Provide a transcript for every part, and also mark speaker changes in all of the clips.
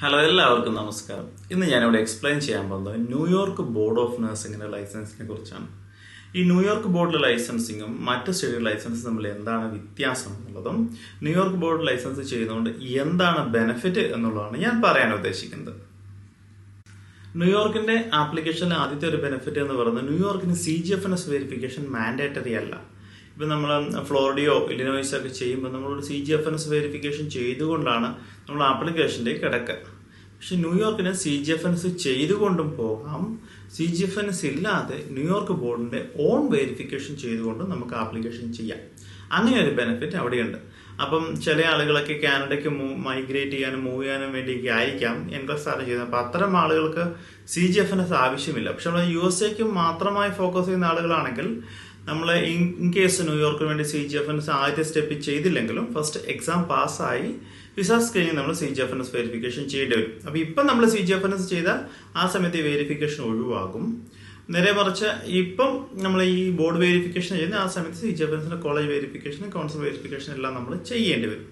Speaker 1: Hello എല്ലാവർക്കും നമസ്കാരം. ഇന്ന് ഞാനിവിടെ എക്സ്പ്ലെയിൻ ചെയ്യാൻ പോകുന്നത് ന്യൂയോർക്ക് ബോർഡ് ഓഫ് നഴ്സിംഗിന്റെ ലൈസൻസിനെ കുറിച്ചാണ്. ഈ ന്യൂയോർക്ക് ബോർഡിലെ ലൈസൻസിങ്ങും മറ്റ് സ്റ്റേറ്റ് ലൈസൻസും തമ്മിൽ എന്താണ് വ്യത്യാസം എന്നുള്ളതും ന്യൂയോർക്ക് ബോർഡ് ലൈസൻസ് ചെയ്യുന്നതുകൊണ്ട് എന്താണ് ബെനിഫിറ്റ് എന്നുള്ളതാണ് ഞാൻ പറയാൻ ഉദ്ദേശിക്കുന്നത്. ന്യൂയോർക്കിന്റെ ആപ്ലിക്കേഷനിലെ ആദ്യത്തെ ഒരു ബെനിഫിറ്റ് എന്ന് പറയുന്നത് ന്യൂയോർക്കിന് C G F N S verification mandatory അല്ല. ഇപ്പൊ നമ്മൾ ഫ്ലോറിഡയോ ഇലിനോയ്സോ ഒക്കെ ചെയ്യുമ്പോൾ നമ്മളൊരു C G F N S verification ചെയ്തുകൊണ്ടാണ് നമ്മൾ ആപ്ലിക്കേഷന്റെ കിടക്കുക പക്ഷെ ന്യൂയോർക്കിന് C G F N S ചെയ്തുകൊണ്ടും പോകാം. C G F N S ഇല്ലാതെ ന്യൂയോർക്ക് ബോർഡിന്റെ ഓൺ വെരിഫിക്കേഷൻ ചെയ്തുകൊണ്ടും നമുക്ക് ആപ്ലിക്കേഷൻ ചെയ്യാം. അങ്ങനെ ഒരു ബെനിഫിറ്റ് അവിടെയുണ്ട്. അപ്പം ചില ആളുകളൊക്കെ കാനഡയ്ക്ക് മൈഗ്രേറ്റ് ചെയ്യാനും മൂവ് ചെയ്യാനും വേണ്ടിയൊക്കെ ആയിരിക്കാം. എൻട്രസ് ആണ് ചെയ്യുന്നത്. അപ്പം അത്തരം ആളുകൾക്ക് C G F N S ആവശ്യമില്ല. പക്ഷെ നമ്മൾ യു എസ് എക്ക് മാത്രമായി ഫോക്കസ് ചെയ്യുന്ന ആളുകളാണെങ്കിൽ നമ്മൾ ഇൻ കേസ് ന്യൂയോർക്കിന് വേണ്ടി C G F N S ആദ്യത്തെ സ്റ്റെപ്പ് ചെയ്തില്ലെങ്കിലും ഫസ്റ്റ് എക്സാം പാസ്സായി വിസ സ്ക്രീനിങ് നമ്മൾ C G F N S verification ചെയ്യേണ്ടി വരും. അപ്പോൾ ഇപ്പം നമ്മൾ C G F N S ചെയ്താൽ ആ സമയത്ത് വെരിഫിക്കേഷൻ ഒഴിവാകും. നേരെ മറിച്ച് ഇപ്പം നമ്മൾ ഈ ബോർഡ് വെരിഫിക്കേഷൻ ചെയ്യുന്ന ആ സമയത്ത് C G F college verification council verification എല്ലാം നമ്മൾ ചെയ്യേണ്ടി വരും.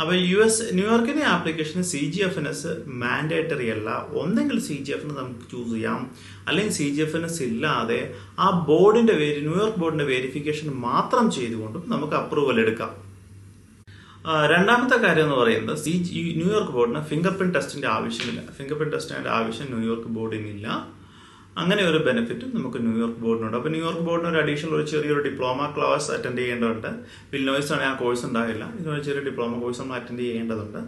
Speaker 1: അപ്പോൾ യു എസ് ന്യൂയോർക്കിന്റെ ആപ്ലിക്കേഷന് C G F N S mandatory അല്ല. ഒന്നെങ്കിൽ സി ജി എഫ് നമുക്ക് ചൂസ് ചെയ്യാം. അല്ലെങ്കിൽ C G F N S ഇല്ലാതെ ആ ബോർഡിന്റെ ന്യൂയോർക്ക് ബോർഡിന്റെ വെരിഫിക്കേഷൻ മാത്രം ചെയ്തുകൊണ്ടും നമുക്ക് അപ്രൂവൽ എടുക്കാം. രണ്ടാമത്തെ കാര്യം എന്ന് പറയുന്നത് സി ന്യൂയോർക്ക് ബോർഡിന് ഫിംഗർ പ്രിന്റ് ടെസ്റ്റിന്റെ ആവശ്യമില്ല. ഫിംഗർ പ്രിന്റ് ടെസ്റ്റിന്റെ ആവശ്യം ന്യൂയോർക്ക് ബോർഡിനില്ല അങ്ങനെ ഒരു ബെനിഫിറ്റും നമുക്ക് ന്യൂയോർക്ക് ബോർഡിനുണ്ട് അപ്പോൾ ന്യൂയോർക്ക് ബോർഡിന് ഒരു അഡീഷണൽ ഒരു ചെറിയൊരു ഡിപ്ലോമ ക്ലാസ് അറ്റൻഡ് ചെയ്യേണ്ടതുണ്ട്. വില്ലോയ്സ് ആണെങ്കിൽ ആ കോഴ്സ് ഉണ്ടാവില്ല ഇതിനൊരു ചെറിയ ഡിപ്ലോമ കോഴ്സ് നമ്മൾ അറ്റൻഡ് ചെയ്യേണ്ടതുണ്ട്.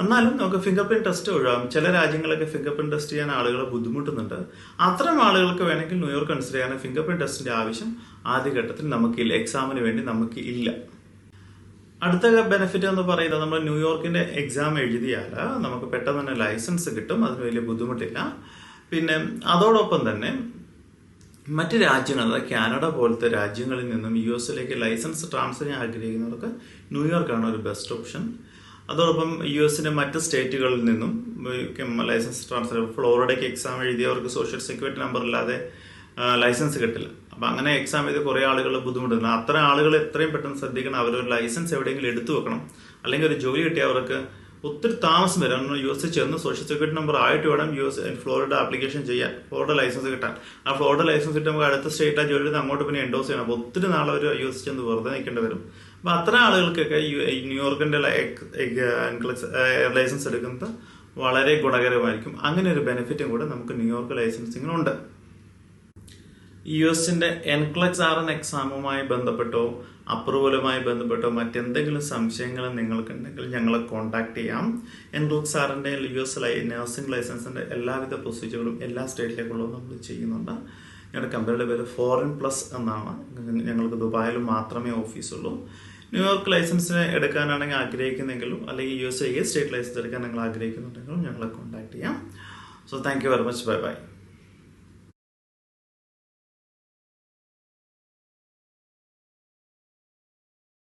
Speaker 1: എന്നാലും നമുക്ക് ഫിംഗർ പ്രിന്റ് ടെസ്റ്റ് ഒഴിവാകും ചില രാജ്യങ്ങളൊക്കെ ഫിംഗർ പ്രിന്റ് ടെസ്റ്റ് ചെയ്യാൻ ആളുകൾ ബുദ്ധിമുട്ടുന്നുണ്ട്. അത്തരം ആളുകൾക്ക് വേണമെങ്കിൽ ന്യൂയോർക്ക് കൺസിഡർ ചെയ്യാൻ ഫിംഗർ പ്രിന്റ് ടെസ്റ്റിന്റെ ആവശ്യം ആദ്യഘട്ടത്തിൽ നമുക്കില്ല. എക്സാമിന് വേണ്ടി നമുക്ക് ഇല്ല. അടുത്ത ബെനിഫിറ്റ് എന്ന് പറയുന്നത് നമ്മൾ ന്യൂയോർക്കിന്റെ എക്സാം എഴുതിയാൽ നമുക്ക് പെട്ടെന്ന് തന്നെ ലൈസൻസ് കിട്ടും. അതിന് വലിയ ബുദ്ധിമുട്ടില്ല. പിന്നെ അതോടൊപ്പം തന്നെ മറ്റ് രാജ്യങ്ങൾ അതായത് കാനഡ പോലത്തെ രാജ്യങ്ങളിൽ നിന്നും യു എസിലേക്ക് ലൈസൻസ് ട്രാൻസ്ഫർ ചെയ്യാൻ ആഗ്രഹിക്കുന്നവർക്ക് ന്യൂയോർക്കാണ് ഒരു ബെസ്റ്റ് ഓപ്ഷൻ അതോടൊപ്പം യു എസിന്റെ മറ്റ് സ്റ്റേറ്റുകളിൽ നിന്നും ലൈസൻസ് ട്രാൻസ്ഫർ ഫ്ലോറിഡയ്ക്ക് എക്സാം എഴുതിയവർക്ക് സോഷ്യൽ സെക്യൂരിറ്റി നമ്പർ ഇല്ലാതെ ലൈസൻസ് കിട്ടില്ല. അപ്പം അങ്ങനെ എക്സാം ചെയ്ത് കുറേ ആളുകൾ ബുദ്ധിമുട്ടുന്നു അത്തരം ആളുകൾ എത്രയും പെട്ടെന്ന് ശ്രദ്ധിക്കണം. അവരൊരു ലൈസൻസ് എവിടെയെങ്കിലും എടുത്തു വെക്കണം. അല്ലെങ്കിൽ ഒരു ജോലി കിട്ടിയ അവർക്ക് ഒത്തിരി താമസം വരും. നമ്മൾ യു എസ് ചെന്ന് സോഷ്യൽ സെക്യൂരിറ്റി നമ്പർ ആയിട്ട് വേണം യു എസ് ഫ്ലോറിഡ ആപ്ലിക്കേഷൻ ചെയ്യാൻ ഫ്ലോറിഡ ലൈസൻസ് കിട്ടാൻ. ആ ഫ്ലോറിഡ ലൈസൻസ് കിട്ടുമ്പോൾ നമുക്ക് അടുത്ത സ്റ്റേറ്റ് ആ ജോലി അങ്ങോട്ട് പിന്നെ എൻഡോസ് ചെയ്യണം. അപ്പോൾ ഒത്തിരി നാളെ ഒരു യു എസ് ചെന്ന് വെറുതെ നിൽക്കേണ്ടി വരും. അപ്പോൾ അത്ര ആളുകൾക്കൊക്കെ ഈ ലൈസൻസ് എടുക്കുന്നത് വളരെ ഗുണകരമായിരിക്കും. അങ്ങനെ ഒരു ബെനിഫിറ്റും കൂടെ നമുക്ക് ന്യൂയോർക്ക് ലൈസൻസിങ്ങിനുണ്ട് യു എസിന്റെ എൻക്ലക്സ് ആർ എൻ എക്സാമുമായി ബന്ധപ്പെട്ടോ അപ്രൂവലുമായി ബന്ധപ്പെട്ടോ മറ്റെന്തെങ്കിലും സംശയങ്ങൾ നിങ്ങൾക്കുണ്ടെങ്കിൽ ഞങ്ങളെ കോൺടാക്ട് ചെയ്യാം. എൻക്ലക്സ് ആറിന്റെ യു എസ് ലൈ നഴ്സിംഗ് ലൈസൻസിന്റെ എല്ലാവിധ പ്രൊസീജിയറും എല്ലാ സ്റ്റേറ്റിലേക്കുള്ള നമ്മൾ ചെയ്യുന്നുണ്ട്. ഞങ്ങളുടെ കമ്പനിയുടെ പേര് ഫോറിൻ പ്ലസ് എന്നാണ്. ഞങ്ങൾക്ക് ദുബായിൽ മാത്രമേ ഓഫീസുള്ളൂ. ന്യൂയോർക്ക് ലൈസൻസ് എടുക്കാനാണെങ്കിൽ ആഗ്രഹിക്കുന്നെങ്കിലും അല്ലെങ്കിൽ U S A state license എടുക്കാൻ നിങ്ങൾ ആഗ്രഹിക്കുന്നുണ്ടെങ്കിലും ഞങ്ങളെ കോൺടാക്ട് ചെയ്യാം. So thank you very much bye bye